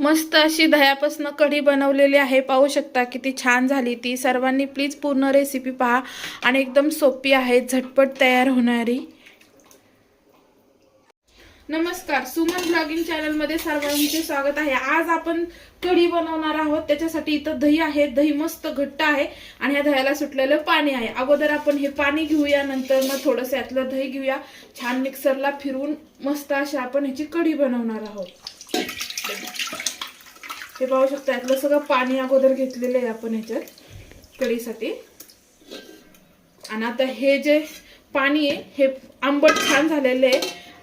मस्त अशी दह्यापासून कढी बनवलेली आहे. पाहू शकता किती छान झाली ती. सर्वांनी प्लीज पूर्ण रेसिपी पहा. आणि एकदम सोपी आहे. झटपट तयार होणारी. नमस्कार. सुमन ब्लॉगिंग चॅनलमध्ये सर्वांचे स्वागत आहे. आज आपण कढी बनवणार आहोत. त्याच्यासाठी इथं दही आहे. दही मस्त घट्ट आहे. आणि या दह्याला सुटलेलं पाणी आहे. अगोदर आपण हे पाणी घेऊया. नंतर मग थोडंसं यातलं दही घेऊया. छान मिक्सरला फिरून मस्त अशी आपण ह्याची कढी बनवणार आहोत. हे पाहू शकता यातलं सगळं पाणी अगोदर घेतलेलं आहे आपण ह्याच्यात कढीसाठी. आणि आता हे जे पाणी आहे हे आंबट छान झालेलं आहे.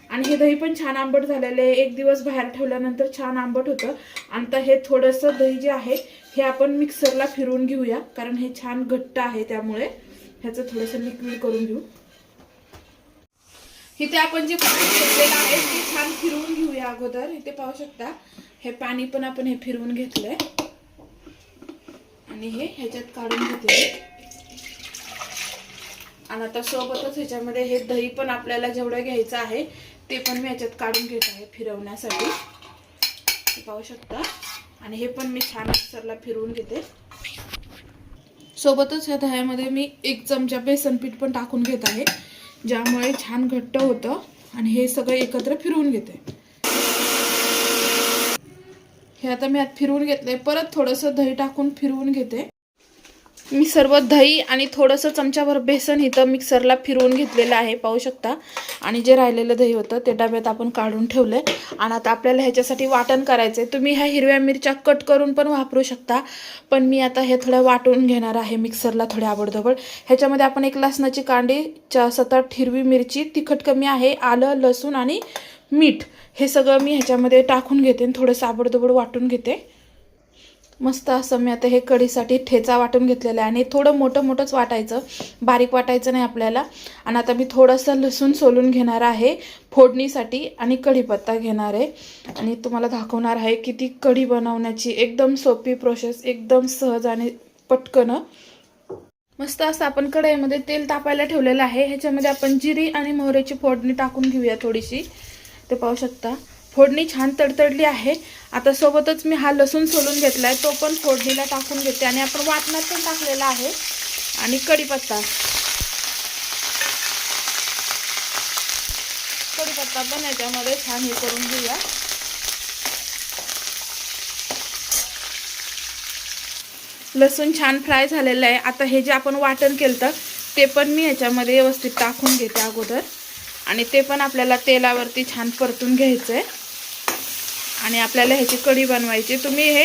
आणि हे दही पण छान आंबट झालेलं आहे. एक दिवस बाहेर ठेवल्यानंतर छान आंबट होतं. आणि आता हे थोडंसं दही जे आहे हे आपण मिक्सरला फिरवून घेऊया. कारण हे छान घट्ट आहे त्यामुळे ह्याचं थोडंसं लिक्विड करून घेऊ. इथे आपण जे पाणी घेतलेलं आहे ते छान फिरवून घेऊया अगोदर. इथे पाहू शकता हे पाणी पण आपण हे फिरवून घेतलंय. आणि हे ह्याच्यात काढून घेतले आणि आता सोबतच ह्याच्यामध्ये हे दही पण आपल्याला जेवढं घ्यायचं आहे ते पण मी ह्याच्यात काढून घेत आहे फिरवण्यासाठी. पाहू शकता. आणि हे पण मी छान मिक्सरला फिरवून घेते. सोबतच ह्या दह्यामध्ये मी एक चमचा बेसन पीठ पण टाकून घेत आहे. ज्यामुळे छान घट्ट होतं आणि हे सगळं एकत्र फिरवून घेते. हे आता मी आत फिरवून घेतलंय. परत थोडंसं दही टाकून फिरवून घेते. मी सर्व दही आणि थोडंसं चमच्याभर बेसन इथं मिक्सरला फिरवून घेतलेलं आहे पाहू शकता. आणि जे राहिलेलं दही होतं ते डब्यात आपण काढून ठेवलंय. आणि आता आपल्याला ह्याच्यासाठी वाटण करायचंय. तुम्ही ह्या हिरव्या मिरच्या कट करून पण वापरू शकता. पण मी आता हे थोड्या वाटून घेणार आहे मिक्सरला थोड्या आबडधोबड. ह्याच्यामध्ये आपण एक लसणाची कांडी चा सतत हिरवी मिरची तिखट कमी आहे आलं लसूण आणि मीठ. हे सगळं मी ह्याच्यामध्ये टाकून घेते आणि थोडंसं आबडधोबड वाटून घेते. मस्त असं मी आता हे कढीसाठी ठेचा वाटून घेतलेला आहे आणि थोडं मोठं मोठंच वाटायचं. बारीक वाटायचं नाही आपल्याला. आणि आता मी थोडंसं लसूण सोलून घेणार आहे. फोडणीसाठी आणि कढीपत्ता घेणार आहे. आणि तुम्हाला दाखवणार आहे की ती कढी बनवण्याची. एकदम सोपी प्रोसेस एकदम सहज आणि पटकन. मस्त असं आपण कढईमध्ये तेल तापायला ठेवलेलं आहे. ह्याच्यामध्ये आपण जिरी आणि मोहऱ्याची फोडणी टाकून घेऊया थोडीशी. ते पाहू शकता. फोडणी छान तडतडली आहे. आता सोबतच मी हा लसूण सोलून घेतला आहे तो पण फोडणीला टाकून घेते आणि आपण वाटणात पण टाकलेला आहे. आणि कढीपत्ता. कढीपत्ता पण याच्यामध्ये छान हे करून घेऊया. लसूण छान फ्राय झालेलं आहे. आता हे जे आपण वाटण केलं ते पण मी ह्याच्यामध्ये व्यवस्थित टाकून घेते अगोदर. आणि ते पण आपल्याला तेलावरती छान परतून घ्यायचं आहे आणि आपल्याला ह्याची कढी बनवायची तुम्ही हे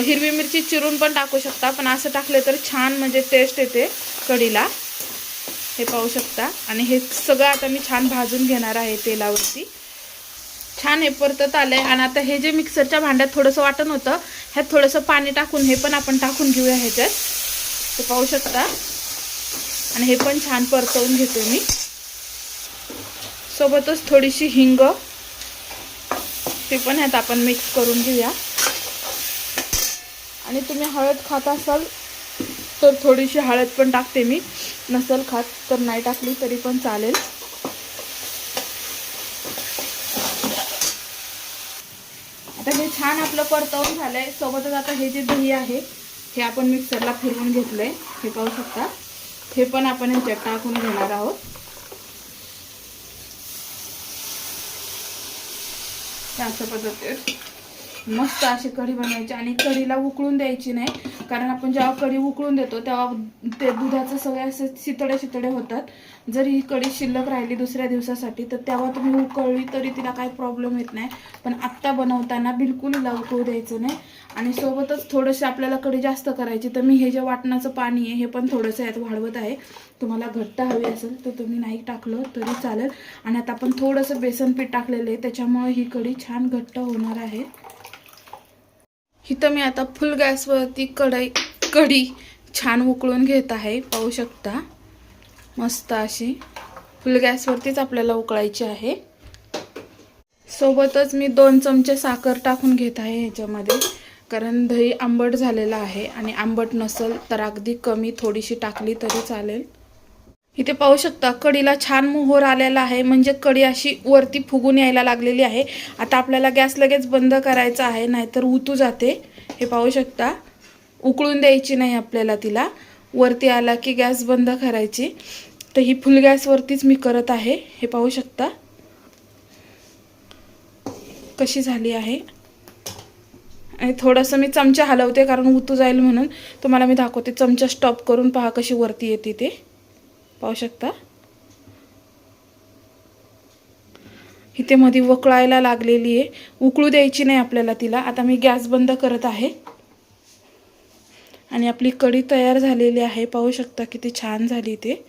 हिरवी मिरची चिरून पण टाकू शकता पण असं टाकलं तर छान म्हणजे टेस्ट येते कढीला. हे पाहू शकता. आणि हे सगळं आता मी छान भाजून घेणार आहे तेलावरती. छान हे परतत आलं आहे आणि आता हे जे मिक्सरच्या भांड्यात थोडंसं वाटण होतं ह्यात थोडंसं पाणी टाकून हे पण आपण टाकून घेऊया ह्याच्यात. ते पाहू शकता. आणि हे पण छान परतवून घेते मी. सोबतच थोडीशी हिंग ते पण ह्यात आपण मिक्स करून घेऊया. आणि तुम्ही हळद खात असाल तर थोडीशी हळद पण टाकते मी. नसेल खात तर नाही टाकली तरी पण चालेल. आता हे छान आपलं परतवून झालंय. सोबतच आता हे जे दही आहे हे आपण मिक्सरला फिरवून घेतलंय. हे पाहू शकता. हे पण आपण ह्याच्यात टाकून घेणार आहोत. अशा पद्धतीवर मस्त अशी कढी बनवायची आणि कढीला उकळून द्यायची नाही. कारण आपण जेव्हा कढी उकळून देतो तेव्हा ते दुधाचं सगळे असे शितडे शितडे होतात. जर ही कढी शिल्लक राहिली दुसऱ्या दिवसासाठी तर तेव्हा तुम्ही उकळली तरी तिला काही प्रॉब्लेम येत नाही. पण आत्ता बनवताना बिलकुल हिला उकळू द्यायचं नाही. आणि सोबतच थोडंसं आपल्याला कढी जास्त करायची तर मी हे जे वाटणाचं पाणी आहे हे पण थोडंसं यात वाढवत आहे. तुम्हाला घट्ट हवी असेल तर तुम्ही नाही टाकलं तरी चालेल. आणि आता आपण थोडंसं बेसन पीठ टाकलेलं आहे त्याच्यामुळे ही कढी छान घट्ट होणार आहे. इथं मी आता फुल गॅसवरती कढई कढी छान उकळून घेत आहे पाहू शकता. मस्त अशी फुल गॅसवरतीच आपल्याला उकळायची आहे. सोबतच मी दोन चमचे साखर टाकून घेत आहे ह्याच्यामध्ये कारण दही आंबट झालेलं आहे आणि आंबट नसेल तर अगदी कमी थोडीशी टाकली तरी चालेल. इथे पाहू शकता कढीला छान मोहर आलेला आहे. म्हणजे कढी अशी वरती फुगून यायला लागलेली आहे. आता आपल्याला गॅस लगेच बंद करायचा आहे नाहीतर उतू जाते. हे पाहू शकता. उकळून द्यायची नाही आपल्याला तिला. वरती आला की गॅस बंद करायची. तर ही फुल गॅसवरतीच मी करत आहे. हे पाहू शकता. कशी झाली आहे. आणि थोडंसं मी चमचा हलवते कारण उतू जाईल म्हणून. तुम्हाला मी दाखवते. चमचा स्टॉप करून पहा कशी वरती येते ते. पाहू शकता. इथे मध्ये वकळायला लागलेली आहे. उकळू द्यायची नाही आपल्याला तिला. आता मी गॅस बंद करत आहे. आणि आपली कढी तयार झालेली आहे. पाहू शकता किती छान झाली ते.